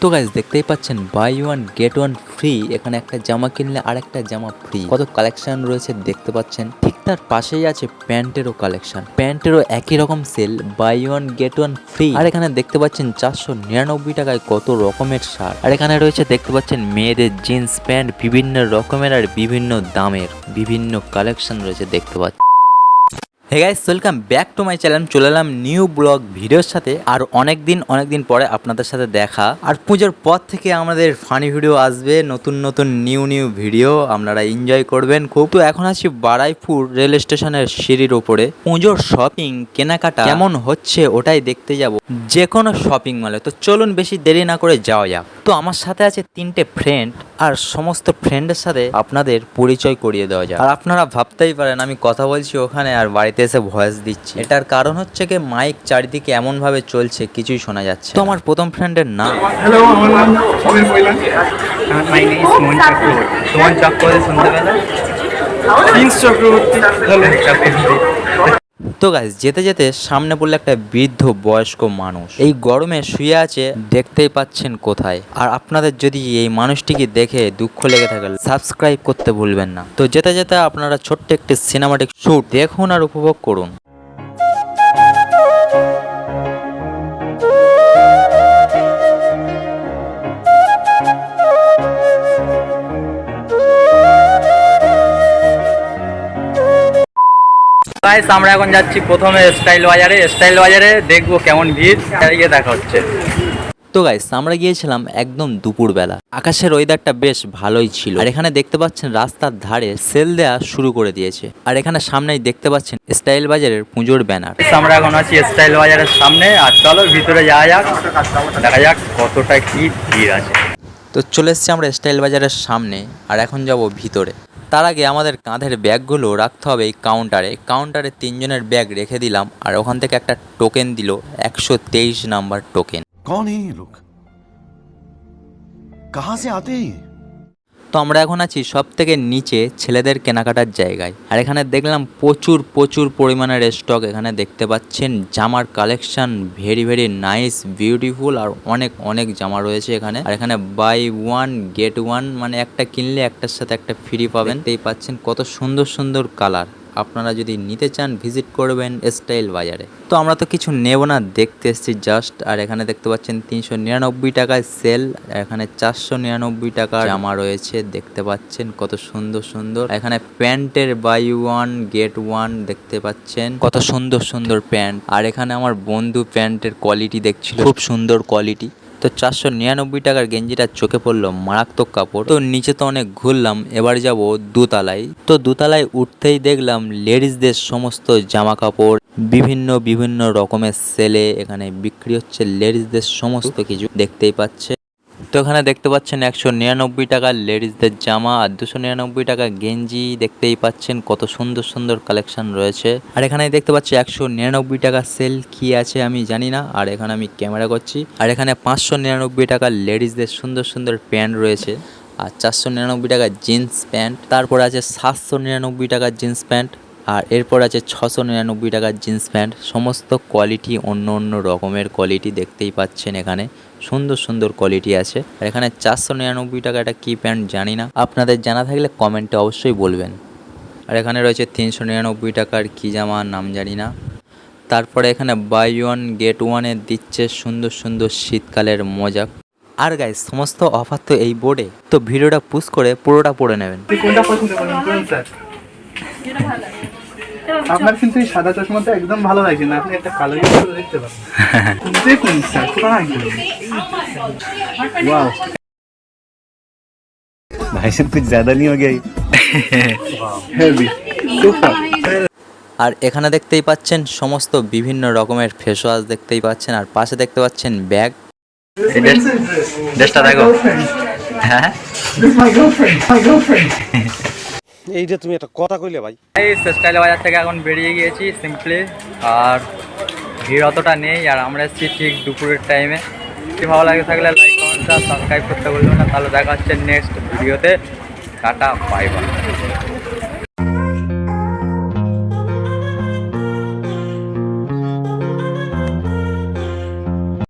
তো গাইজ দেখতেই পাচ্ছেন buy one get one free এখানে একটা জামা কিনলে আরেকটা জামা ফ্রি কত কালেকশন রয়েছে দেখতে পাচ্ছেন। ঠিক তার পাশেই আছে প্যান্টেরও কালেকশন প্যান্টেরও একই রকম sale buy one get one free আর এখানে দেখতে পাচ্ছেন চারশো নিরানব্বই টাকায় কত রকমের শার্ট। আর এখানে রয়েছে দেখতে পাচ্ছেন মেয়েদের জিন্স প্যান্ট বিভিন্ন রকমের আর বিভিন্ন দামের, বিভিন্ন কালেকশন রয়েছে দেখতে পাচ্ছেন। Hey guys welcome back to my channel চলে এলাম নিউ ব্লগ ভিডিওর সাথে। আর অনেক দিন অনেক দিন পরে আপনাদের সাথে দেখা। আর পুজোর পর থেকে আমাদের ফানি ভিডিও আসবে। নতুন নতুন নিউ নিউ ভিডিও আপনারা এনজয় করবেন খুব। তো এখন আছি বারাইপুর রেল স্টেশনের সিঁড়ির ওপরে। পুজোর শপিং কেনাকাটা কেমন হচ্ছে ওটাই দেখতে যাব। যে কোনো শপিং মলে তো চলুন বেশি দেরি না করে যাওয়া যাক। তো আমার সাথে আছে তিনটে ফ্রেন্ড আর সমস্ত ফ্রেন্ডের সাথে আপনাদের পরিচয় করিয়ে দেওয়া যায় আর আপনারা ভাবতেই পারেন আমি কথা বলছি ওখানে আর বাড়িতে এসে ভয়েস দিচ্ছি। এটার কারণ হচ্ছে কি মাইক চারিদিকে এমন ভাবে চলছে কিছুই শোনা যাচ্ছে তো আমার প্রথম ফ্রেন্ডের নাম? হ্যালো আমার নাম my name is Mohan Chakraborty. তোমার চক্রবর্তী শুনতে পেলে প্রিন্স চক্রবর্তী হ্যালো তো গাছ যেতে যেতে সামনে পড়লে একটা বৃদ্ধ বয়স্ক মানুষ। এই গরমে শুয়ে আছে, দেখতেই পাচ্ছেন কোথায়। আর আপনাদের যদি এই মানুষটিকে দেখে দুঃখ লেগে থাকে সাবস্ক্রাইব করতে ভুলবেন না। তো যেতে যেতে আপনারা ছোট্ট একটি সিনেমাটিক শ্যুট দেখুন আর উপভোগ করুন। গাইস আমরা এখন যাচ্ছি প্রথমে স্টাইল বাজারে স্টাইল বাজারে দেখব কেমন ভিড়। গিয়ে দেখা হচ্ছে। তো গাইস আমরা গিয়েছিলাম একদম দুপুরবেলা। আকাশের ওয়েদারটা বেশ ভালোই ছিল। আর এখানে দেখতে পাচ্ছেন রাস্তার ধারে সেল দেয়া শুরু করে দিয়েছে। আর এখানে সামনেই দেখতে পাচ্ছেন স্টাইল বাজারের পুজোর ব্যানার আমরা এখন আছি স্টাইল বাজারের সামনে। আর চলো ভিতরে যাওয়া যাক। দেখা যাক কতটা কি ভিড় আছে। তো চলে এসেছি আমরা স্টাইল বাজারের সামনে। আর এখন যাব ভিতরে। তার আগে আমাদের কাঁধের ব্যাগগুলো রাখতে হবে এই কাউন্টারে কাউন্টারে তিনজনের ব্যাগ রেখে দিলাম, আর ওখান থেকে একটা টোকেন দিল, একশো তেইশ নাম্বার টোকেন কন লোক কাহা সে আতে তো আমরা এখন আছি সব থেকে নিচে ছেলেদের কেনাকাটার জায়গায়। আর এখানে দেখলাম প্রচুর প্রচুর পরিমাণের স্টক এখানে দেখতে পাচ্ছেন। জামার collection very very nice beautiful আর অনেক অনেক জামা রয়েছে এখানে। আর এখানে বাই ওয়ান গেট ওয়ান মানে একটা কিনলে একটার সাথে একটা ফ্রি পাবেন। দেখতেই পাচ্ছেন কত সুন্দর সুন্দর কালার আপনারা যদি নিতে চান, ভিজিট করবেন স্টাইল বাজারে। তো আমরা তো কিছু নেব না, দেখতে এসেছি জাস্ট। আর এখানে দেখতে পাচ্ছেন তিনশো নিরানব্বই টাকায় সেল এখানে চারশো নিরানব্বই টাকা জামা রয়েছে। দেখতে পাচ্ছেন কত সুন্দর সুন্দর। এখানে প্যান্টের বাই ওয়ান, গেট ওয়ান দেখতে পাচ্ছেন। কত সুন্দর সুন্দর প্যান্ট। আর এখানে আমার বন্ধু প্যান্টের কোয়ালিটি দেখছিল, খুব সুন্দর কোয়ালিটি। তো চারশো নিরানব্বই টাকার গেঞ্জিটা চোখে পড়ল মারাত্মক কাপড়। তো নিচে তো অনেক ঘুরলাম, এবার যাব দুতলায়। তো দোতলায় উঠতেই দেখলাম লেডিসদের সমস্ত জামা কাপড় বিভিন্ন বিভিন্ন রকমের সেলে এখানে বিক্রি হচ্ছে লেডিসদের সমস্ত কিছু দেখতেই পাচ্ছে। তো এখানে দেখতে পাচ্ছেন একশো নিরানব্বই টাকার লেডিসদের জামা আর দুশো নিরানব্বই টাকা গেঞ্জি। দেখতেই পাচ্ছেন কত সুন্দর সুন্দর কালেকশন রয়েছে। আর এখানে দেখতে পাচ্ছি একশো নিরানব্বই টাকা সেল কি আছে আমি জানি না। আর এখানে আমি ক্যামেরা করছি। আর এখানে পাঁচশো নিরানব্বই টাকার লেডিসদের সুন্দর সুন্দর প্যান্ট রয়েছে। আর চারশো নিরানব্বই টাকার জিন্স প্যান্ট। তারপর আছে সাতশো নিরানব্বই টাকার জিন্স প্যান্ট। আর এরপর আছে ছশো নিরানব্বই টাকার জিন্স প্যান্ট। সমস্ত কোয়ালিটি, অন্য অন্য রকমের কোয়ালিটি দেখতেই পাচ্ছেন এখানে। সুন্দর সুন্দর কোয়ালিটি আছে। আর এখানে চারশো নিরানব্বই টাকা একটা কী প্যান্ট জানি না। আপনাদের জানা থাকলে কমেন্টে অবশ্যই বলবেন। আর এখানে রয়েছে তিনশো নিরানব্বই টাকার কী জামা, নাম জানি না। তারপরে এখানে বাই ওয়ান, গেট ওয়ানে দিচ্ছে সুন্দর সুন্দর শীতকালের মজা। আর গাইস সমস্ত অফার তো এই বোর্ডে তো ভিডিওটা পুশ করে পুরোটা পড়ে নেবেন। কোনটা পছন্দ করেন? বলুন স্যার আপনার কিন্তু এই সাদা চশমা তো একদম ভালো লাগে না আপনি একটা কালো দেখতে পারেন দেখুন স্যার কোথায় ওয়াও ভাই আর এখানে দেখতেই পাচ্ছেন সমস্ত বিভিন্ন রকমের ফেস ওয়াশ দেখতেই পাচ্ছেন আর পাশে দেখতে পাচ্ছেন ব্যাগ দেখো। হ্যাঁ। এইটা তুমি একটা কথা কইলে ভাই। এই স্টাইল বাজার থেকে এখন বেরিয়ে গিয়েছি সিম্পলি আর ভিড় অতটা নেই, আর আমরা এসেছি ঠিক দুপুরের টাইমে যদি ভালো লাগে থাকলে লাইক কমেন্ট সাবস্ক্রাইব করতে বলবেন না। তাহলে দেখা হচ্ছে নেক্সট ভিডিওতে টাটা বাই বাই